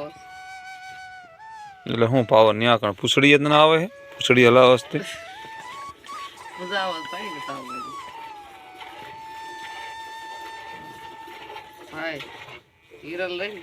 કપડું એટલે હું પાવર ન્યા કણ? પૂછડી જ ના આવે પૂછડી હલાવ હસ્તે હાય. હિરલ લઈ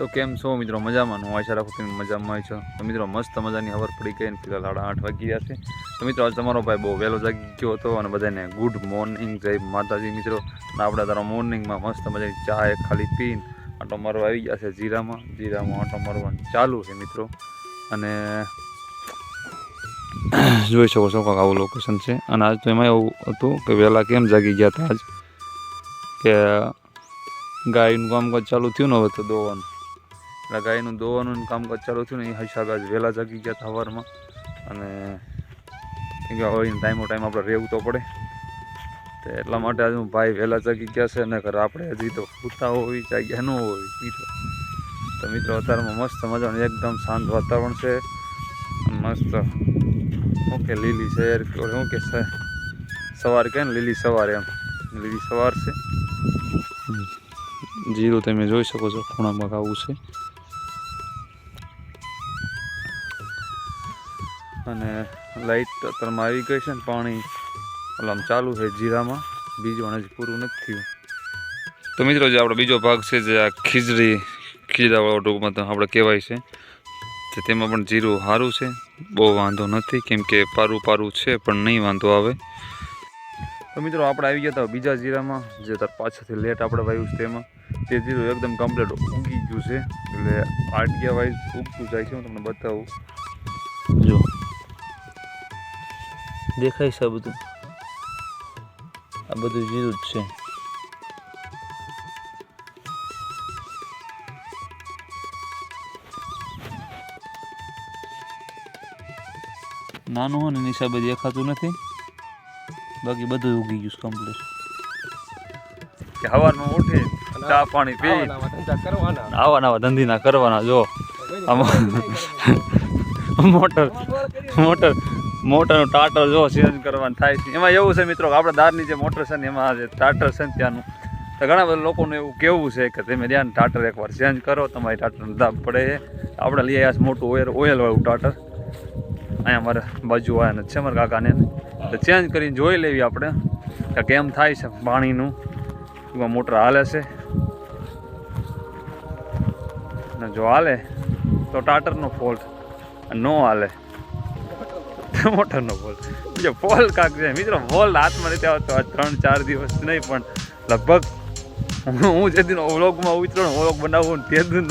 તો કેમ છો મિત્રો? મજામાં? હું આશા રાખું તમે મજામાં છો. તો મિત્રો, મસ્ત મજાની ખબર પડી ગઈ ફિલહાલ સાડા આઠ વાગી ગયા છે. તો મિત્રો, આજ તમારો ભાઈ બહુ વહેલો જાગી ગયો હતો અને બધાને ગુડ મોર્નિંગ જય માતાજી મિત્રો. અને આપણે તારા મોર્નિંગમાં મસ્ત મજાની ચા ખાલી પીને આટો મારવા આવી ગયા છે જીરામાં. જીરામાં આટો મારવાનું ચાલુ છે મિત્રો. અને જોઈ શકો છો કાંક આવું લોકેશન છે. અને આજ તો એમાં એવું હતું કે વહેલા કેમ જાગી ગયા હતા આજ? કે ગાયનું કામકાજ ચાલુ થયું ને હવે તો દોવાનું. એટલે ગાયનું દોવાનું કામકાજ ચાલુ થયું ને એ હિસાબ આજ વહેલા જાગી ગયા સવારમાં. અને કેમ કે હવે ટાઈમો ટાઈમ આપણે રહેવું તો પડે. તો એટલા માટે આજે ભાઈ વહેલા જાગી ગયા છે ને ઘરે આપણે હજી તો પૂતા હોય, જાગ્યા ન હોય, મિત્રો. તો મિત્રો, અત્યારમાં મસ્ત મજાનું એકદમ શાંત વાતાવરણ છે. મસ્ત. ઓકે લીલી શહેર શું કે સવાર કે ને લીલી સવાર એમ. લીલી સવાર છે. જીરું તમે જોઈ શકો છો ખૂણામાં આવું છે. અને લાઈટ અત્યારમાં આવી ગઈ છે ને પાણી. આમ ચાલુ છે જીરામાં. બીજું હજી પૂરું નથી થયું. તો મિત્રો, જે આપણો બીજો ભાગ છે, જે આ ખીજડી, ખીજડાવાળો ટૂંકમાં તો આપણે કહેવાય છે તો તેમાં પણ જીરું સારું છે. બહુ વાંધો નથી, કેમ કે પારું પારું છે, પણ નહીં વાંધો આવે. તો મિત્રો, આપણે આવી ગયા હતા બીજા જીરામાં, જે તાર પાછળથી લેટ આપણે વાયું છે તેમાં. તે જીરું એકદમ કમ્પ્લીટ ઉગી ગયું છે. એટલે આટિયા વાઇઝ ઉગતું જાય છે, હું તમને બતાવું. જો. દેખાય છે આ બધું? આ બધું જીરું જ છે. નાનું હોય ને એની દેખાતું નથી. બાકી બધું ઉગી ગયું કમ્પ્લીટ કે ઉઠી ચા પાણી પી. આવા નવા ધંધી ના કરવાના જો. મોટર મોટર મોટરનું ટાટર જો ચેન્જ કરવાનું થાય છે. એમાં એવું છે મિત્રો કે આપણે દારની જે મોટર છે ને, એમાં જે ટાટર છે ને ત્યાંનું, તો ઘણા બધા લોકોનું એવું કેવું છે કે તમે ત્યાં ટાટર એકવાર ચેન્જ કરો, તમારી ટાટરનું દાબ પડે. છે આપણે લઈ આવ્યા મોટું ઓઇલ ઓઇલવાળું ટાટર. અહીંયા મારે બાજુ આવ્યા છે મારા કાકાને. તો ચેન્જ કરીને જોઈ લેવી આપણે કે કેમ થાય છે પાણીનું. એમાં મોટર હાલે છે. ને જો હાલે, તો ટાટરનો ફોલ્ટ ન હાલે. મોટરનો ફોલ્ટ બીજો ફોલ કાંક છે. મિત્રો ફોલ હાથમાં રીતે આવતો આ ત્રણ ચાર દિવસ નહીં પણ લગભગ હું જે દિન ઓલોગમાં ઉતરો ઓલોગ વ્લોગ બનાવું ને તે દિન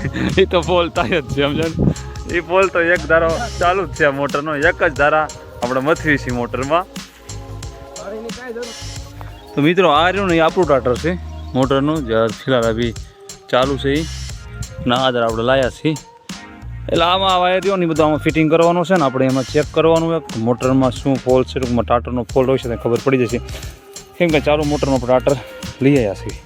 એ. તો ફોલ થાય જ છે સમજણ? એ ફોલ તો એક ધારો ચાલુ જ છે આ મોટરનો એક જ ધારા આપણે મથવી છીએ મોટરમાં. તો મિત્રો આ રહ્યું ને આપણું ટાટર છે મોટરનું. જે ફિલહાલ બી ચાલુ છે એ ના આધાર આપણે લાયા છીએ. એટલે આમાં રહ્યો ને બધું આમાં ફિટિંગ કરવાનું છે ને આપણે એમાં ચેક કરવાનું હોય મોટરમાં શું ફોલ્ટ છે, ટૂંકમાં ટાટરનો ફોલ્ટ હોય છે તે ખબર પડી જશે. કેમ કે ચાલુ મોટરનો ટાટર લઈ આવ્યા છીએ.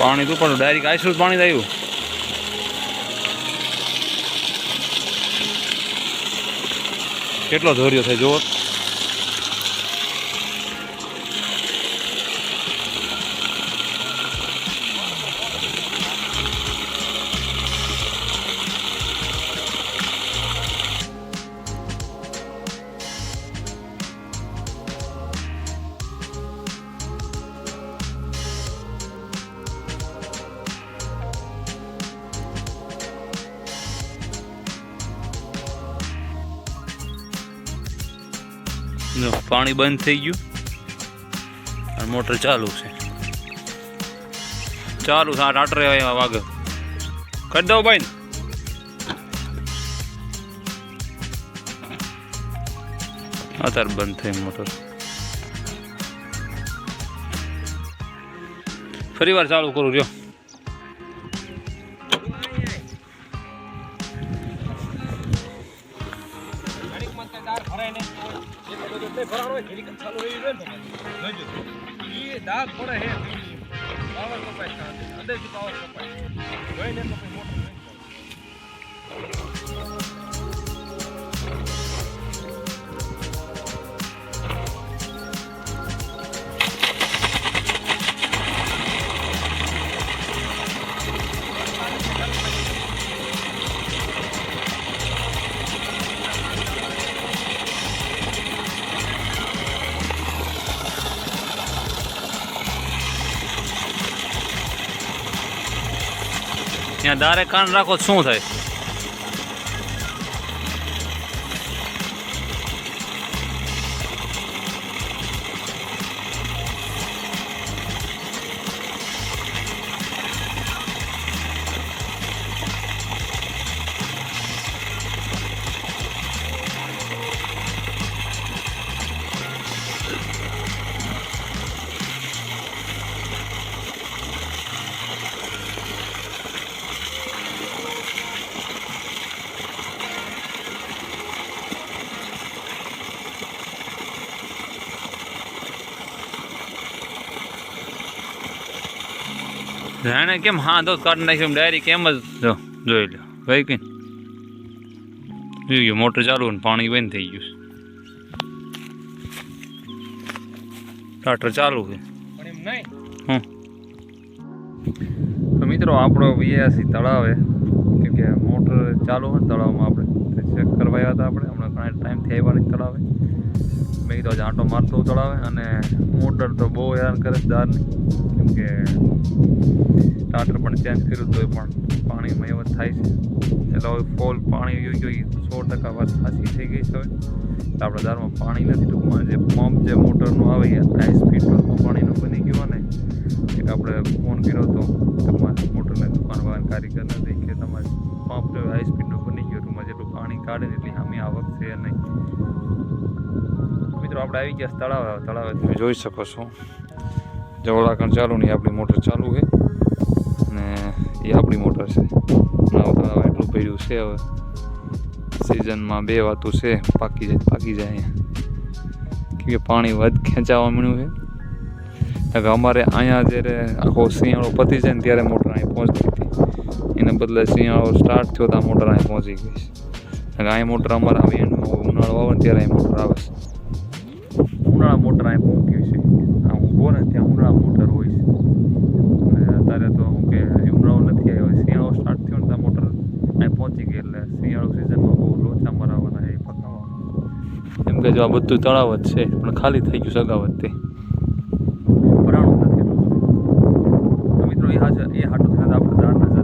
પાણી તો પણ ડાયરેક્ટ આઈસરું પાણી જ કેટલો ધોર્યો છે જુઓ. જો, પાણી બંધ થઈ ગયું. અને મોટર ચાલુ છે. ચાલુ છે, આ ટાટર વાગે. કરી દઉં ભાઈ અત્યારે બંધ થઈ મોટર. ફરી વાર ચાલુ કરું રહ્યો ઘડીક જ ચાલુ રહી જાય ને. જોજો ઈ દાગ પડે હે પાવર કપાય છે. અંદરથી પાવર કપાય હોય ને તો દારે કાન રાખો શું થાય? જાણે કેમ હા તો કાઢી નાખ્યો ડાયરી કેમ જ જો જોઈ લો ભાઈ કઈ જોઈ ગયું મોટર ચાલુ ને પાણી બંધ થઈ ગયું સ્ટાર્ટર ચાલુ છે. હમ. તો મિત્રો આપણો વીએસી તળાવ કેમ કે મોટર ચાલુ હોય ને તળાવમાં આપણે ચેક કરવા આવ્યા હતા આપણે. હમણાં ઘણા ટાઈમ થઈ નહીં તળાવે. મેં કીધું આંટો મારતો તળાવે અને મોટર તો બહુ હેરાન કરે દારની કેમ કે, ટાટર પણ ચેન્જ કર્યું તો પણ પાણીમાં એવું થાય છે. એટલે હવે ફોલ પાણી ગયું ગયું સો ટકા વાત સાચી થઈ ગઈ છે હવે. આપણે દારમાં પાણી નથી ટૂંકમાં જે પંપ જે મોટરનું આવે એ હાઈ સ્પીડ પાણીનું બની ગયું ને એક આપણે ફોન કર્યો હતો તમારા મોટરને દુકાનવાળા કારીગર નથી કે તમારે પંપ હાઈ સ્પીડનું બની ગયું ટૂંકમાં જેટલું પાણી કાઢે એટલી સામે આવક છે નહીં મિત્રો, આપણે આવી ગયા તળાવ તળાવે તમે જોઈ શકો છો. જવળાકણ ચાલુ નહીં આપણી મોટર ચાલુ છે. અને એ આપણી મોટર છે. એટલું ભર્યું છે હવે. સિઝનમાં બે વાતો છે, પાકી જાય પાકી જાય અહીંયા. કે પાણી વધ ખેંચાવા મળ્યું છે. હવે અમારે અહીંયા જ્યારે આખો શિયાળો પતી જાય ને ત્યારે મોટર અહીં પહોંચતી હતી. એને બદલે શિયાળો સ્ટાર્ટ થયો તો આ મોટર અહીં પહોંચી ગઈ છે. અહીં મોટર અમારે આવી ઉનાળો આવે ને ત્યારે અહીં મોટર આવે છે. ઉનાળા મોટર અહીં પહોંચ્યું ને ત્યાં ઉનાળા મોટર હોય છે. અને અત્યારે તો શું કે ઉનાળો નથી આવ્યો. શિયાળો સ્ટાર્ટ થયો ને ત્યાં મોટર અહીં પહોંચી ગઈ એટલે શિયાળો સિઝનમાં બહુ લોચા મરાવવાના એ પકાવવા એમ કે જો આ બધું તળાવ જ છે પણ ખાલી થઈ ગયું સગાવત તે. ભરાણું નથી. મિત્રો એ હાજર એ હાટું થઈને આપણે દાળ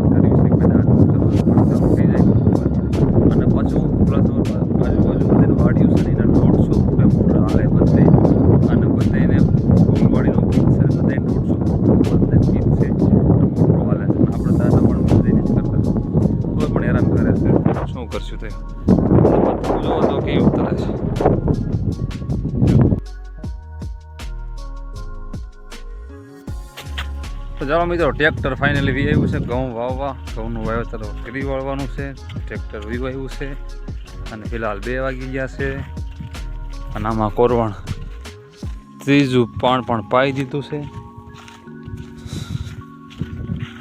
ચાલો મિત્રો, ટ્રેક્ટર ફાઇનલી વી આવ્યું છે, ઘઉં વાવવા. ઘઉંનું વાવેતર કરી વાળવાનું છે, ટ્રેક્ટર વી આવ્યું છે. અને ફિલહાલ બે વાગી ગયા છે. અને આમાં કોરવણ ત્રીજું પાણ પણ પાઈ દીધું છે.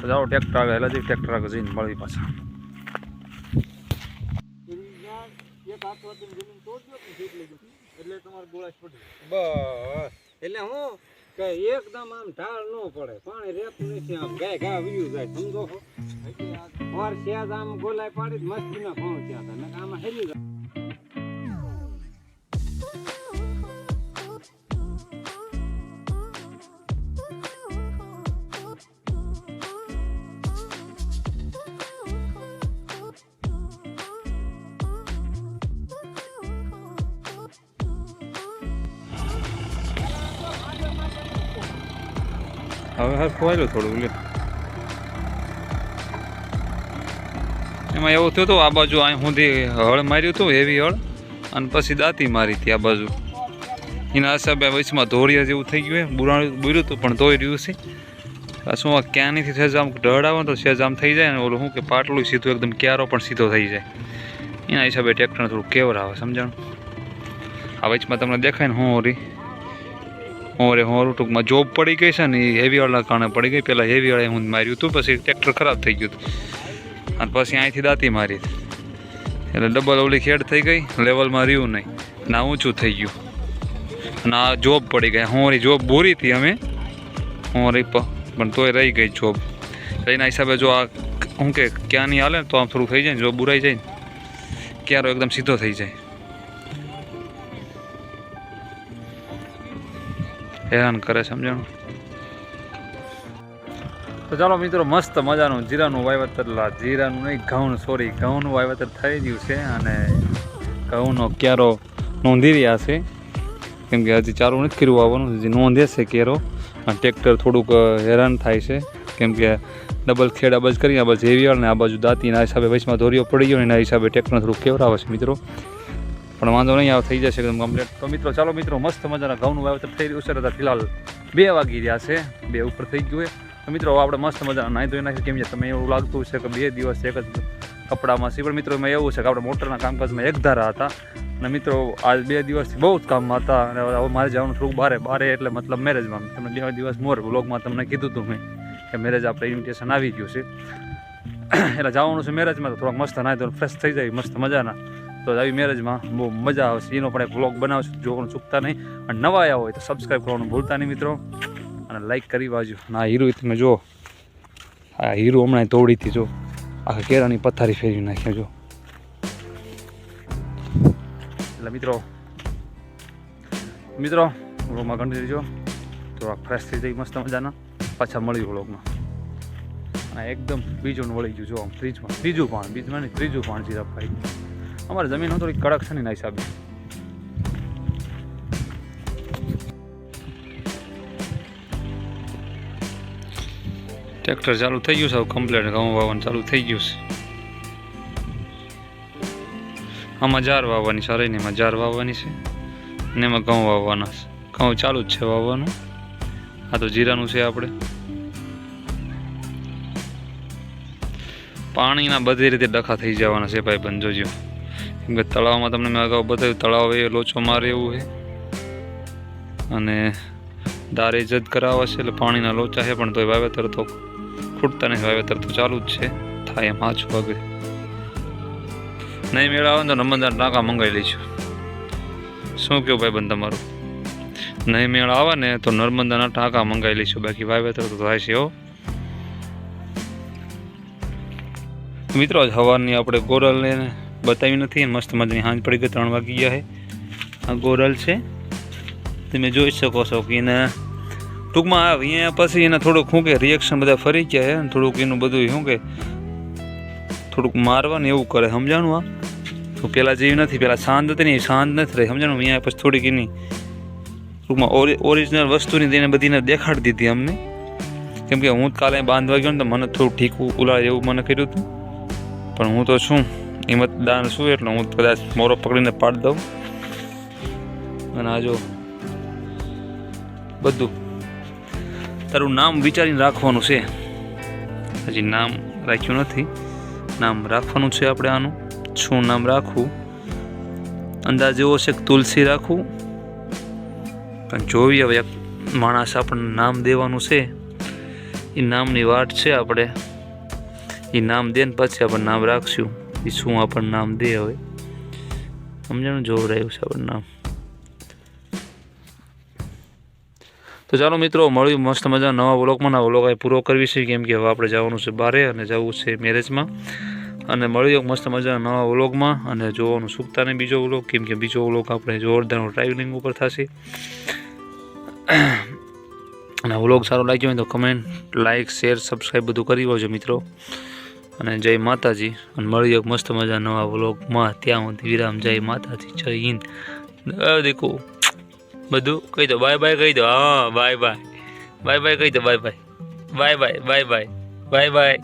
જાઓ, ટ્રેક્ટર આવે એટલે જઈ ટ્રેક્ટર આગળ જઈને મળી પાછા. બસ એટલે હું કે એકદમ આમ ઢાળ ન પડે. પાણી રેતું નથી, આમ ગાય ઘા વીયું જાય. સમજો છો? વાર આમ ગોલાય પાડી મસ્તી ના પહોંચ્યા હતા. આમાં હેરી હવે હવે ખોવાયેલું થોડું લે એમાં એવું થયું હતું આ બાજુ અહીં સુધી હળ માર્યું હતું હેવી હળ, અને પછી દાંતી મારી હતી આ બાજુ. એના હિસાબે વચમાં ધોળિયા જેવું થઈ ગયું બુરાણ બુર્યું હતું, પણ ધોઈ રહ્યું છે. શું આ ક્યાંનીથી સહેજ આમ ઢળ આવે તો આમ થઈ જાય ને ઓલું શું કે પાટલું સીધું એકદમ ક્યારો પણ સીધો થઈ જાય. એના હિસાબે ટ્રેક્ટરને થોડું કેવર આવે, સમજણ? આ વચમાં તમને દેખાય ને હોરી હોરે હોરું ટૂંકમાં જોબ પડી ગઈ છે ને એ હેવીવાળા કારણે પડી ગઈ. પહેલાં હેવીવાળા હું માર્યું હતું પછી ટ્રેક્ટર ખરાબ થઈ ગયું હતું અને પછી અહીંથી દાંતી મારી. એટલે ડબલ ઓલી ખેડ થઈ ગઈ લેવલમાં રહ્યું નહીં. ના ઊંચું થઈ ગયું. અને આ જોબ પડી ગઈ. હોરી જોબ બોરી હતી અમે. હોરી પ- પણ તોય રહી ગઈ જોબ એના હિસાબે જો આ શું કે ક્યાં નહીં હાલે તો આમ થોડું થઈ જાય ને, જો બુરાઈ જાય ને, ક્યારો એકદમ સીધો થઈ જાય. હેરાન કરે સમજણ? તો ચાલો મિત્રો, મસ્ત મજાનું જીરાનું વાવેતર જીરાનું નહીં ઘઉં સોરી ઘઉંનું વાવેતર થઈ ગયું છે અને ઘઉંનો ક્યારો નોંધી રહ્યા છે. કેમ કે હજી ચાલુ નથી કર્યું આવવાનું હજી નોંધે છે કેરો. ટ્રેક્ટર થોડુંક હેરાન થાય છે. કેમ કે ડબલ ખેડ અબજ બાજુ કરી, આ બાજુ હેવી ને આ બાજુ દાંતીના હિસાબે વચમાં ધોરીઓ પડી ગયો એના હિસાબે ટ્રેક્ટર થોડુંક કેવરાવે છે, મિત્રો. પણ વાંધો નહીં, આવે થઈ જશે એકદમ કમ્પ્લીટ તો મિત્રો, ચાલો મિત્રો, મસ્ત મજાના ઘઉંનું વાવેતર થઈ રહ્યું છે. અત્યારે ફિલહાલ બે વાગી રહ્યા છે. બે ઉપર થઈ ગયું હોય તો મિત્રો આપણે મસ્ત મજાના નાહી ધોઈ નાખી કેમ કે તમે એવું લાગતું છે કે બે દિવસ એક જ કપડામાં સી પણ મિત્રો, એમાં એવું છે કે આપણે મોટરના કામકાજમાં એક ધારા હતા. અને મિત્રો, આજ બે દિવસથી બહુ જ કામમાં હતા. અને હવે મારે જવાનું થોડુંક બારે બારે, એટલે મતલબ મેરેજમાં તમને બે દિવસ મોર બ્લોગમાં તમને કીધું હતું મેં કે મેરેજ આપણે ઇન્વિટેશન આવી ગયું છે. એટલે જવાનું છે મેરેજમાં તો થોડાક મસ્ત નાહી ધોઈ ફ્રેશ થઈ જાય, મસ્ત મજાના. તો આવી મેરેજમાં બહુ મજા આવશે. એનો પણ એક બ્લોગ બનાવશું, જોવાનું ચૂકતા નહીં. અને નવા આવ્યા હોય તો સબસ્ક્રાઈબ કરવાનું ભૂલતા નહીં મિત્રો. અને લાઈક કરી વાજો ના હીરો તમે જો આ હીરો હમણાં તોડીથી જો આખા કેળાની પથારી ફેરવી નાખ્યો જો એટલે મિત્રો મિત્રો વ્લોગમાં કન્ટિન્યુ જો થોડાક ફ્રેશ થઈ જઈ મસ્ત મજાના. પાછા મળ્યું વ્લોગમાં અને એકદમ બીજું વળી ગયું જો આમ ત્રીજમાં ત્રીજું પાણ બીજમાં નહીં, ત્રીજું પાણ જીરાભાઈ અમારે જમીન થોડી કડક છે ને એના હિસાબે. ટ્રેક્ટર ચાલુ થઈ ગયું છે કમ્પ્લેટ ઘઉં વાવવાનું ચાલુ થઈ ગયું છે. આમાં જાર વાવવાની છે એમાં જાર વાવવાની છે, ને એમાં ઘઉં વાવવાના છે. ઘઉં ચાલુ જ છે વાવવાનું. આ તો જીરાનું છે આપણે. પાણીના બધી રીતે ડખા થઈ જવાના છે ભાઈ બંધ જોજો. કે તળાવમાં તમને મેં અગાઉ બતાવ્યું, તળાવ એ લોચો મારે એવું છે. અને દારે જદ કરાવવા છે એટલે પાણીના લોચા છે, પણ તોય વાવેતર તો ખૂટતા નહીં, વાવેતર તો ચાલુ જ છે. થાય એમ આછું વાગે. નહીં મેળાવે ને તો નર્મદા ટાંકા મંગાવી લઈશું શું કહ્યું ભાઈ બંધ તમારું? નહીં મેળ આવે ને તો નર્મદાના ટાંકા મંગાવી લઈશું બાકી વાવેતર તો થાય છે, હો. મિત્રો જ હવાની આપણે ગોરલને બતાવી નથી. મસ્ત મજાની હાંજ પડી ગઈ, ત્રણ વાગી ગયા છે. આ ગોરલ છે. તમે જોઈ શકો છો કે એને ટૂંકમાં આ અહીંયા પછી એને થોડુંક શું કે રિએક્શન બધા ફરી ગયા છે થોડુંક એનું બધું શું કે થોડુંક મારવાનું એવું કરે, સમજાણું આ? તો પહેલાં જેવી નથી પહેલાં શાંત હતી ને શાંત નથી રહી, સમજાણું? અહીંયા પછી થોડીક એની ટૂંકમાં ઓરિ ઓરિજિનલ વસ્તુની તેને બધીને દેખાડી દીધી અમને. કેમ કે હું કાલે બાંધવા ગયો ને તો મને થોડું ઠીક ઉલાળે એવું મને કર્યું હતું. પણ હું તો છું. હિંમતદાર છું? એટલે હું કદાચ મોરો પકડીને પાડી દઉં. અને આ જો બધું. તારું નામ વિચારીને રાખવાનું છે. હજી નામ રાખ્યું નથી. નામ રાખવાનું છે આપણે આનું. શું નામ રાખવું? અંદાજ એવો છે કે તુલસી રાખવું. પણ જોઈએ હવે એક માણસ આપણને નામ દેવાનું છે. એ નામની વાટ છે આપણે. એ નામ દે ને પછી આપણે નામ રાખશું. એ શું આપણને નામ દે હવે. સમજાણું? જોવડાયું છે આપણને નામ. તો ચાલો મિત્રો, મળ્યું મસ્ત મજા નવા વ્લોગમાં. નવા વ્લોગ પૂરો કરવી છે, કેમ કે હવે આપણે જવાનું છે બારે અને જવું છે મેરેજમાં. અને મળ્યું મસ્ત મજા નવા વ્લોગમાં અને જોવાનું સુખતા નહીં બીજો વ્લોગ, કેમ કે બીજો વ્લોગ આપણે જોરદાર ટ્રાવેલિંગ ઉપર થશે. અને વ્લોગ સારો લાગ્યો હોય તો કમેન્ટ લાઇક શેર સબસ્ક્રાઈબ બધું કરી આવજો મિત્રો. અને જય માતાજી. અને મળીએ એક મસ્ત મજા નવા વ્લોગમાં. ત્યાં સુધી વિરામ, જય માતાજી, જય હિન્દ. દેખો. બધું કહી દો. બાય બાય કહી દો. હા બાય બાય બાય બાય કહી દો. Bye bye bye bye bye bye bye bye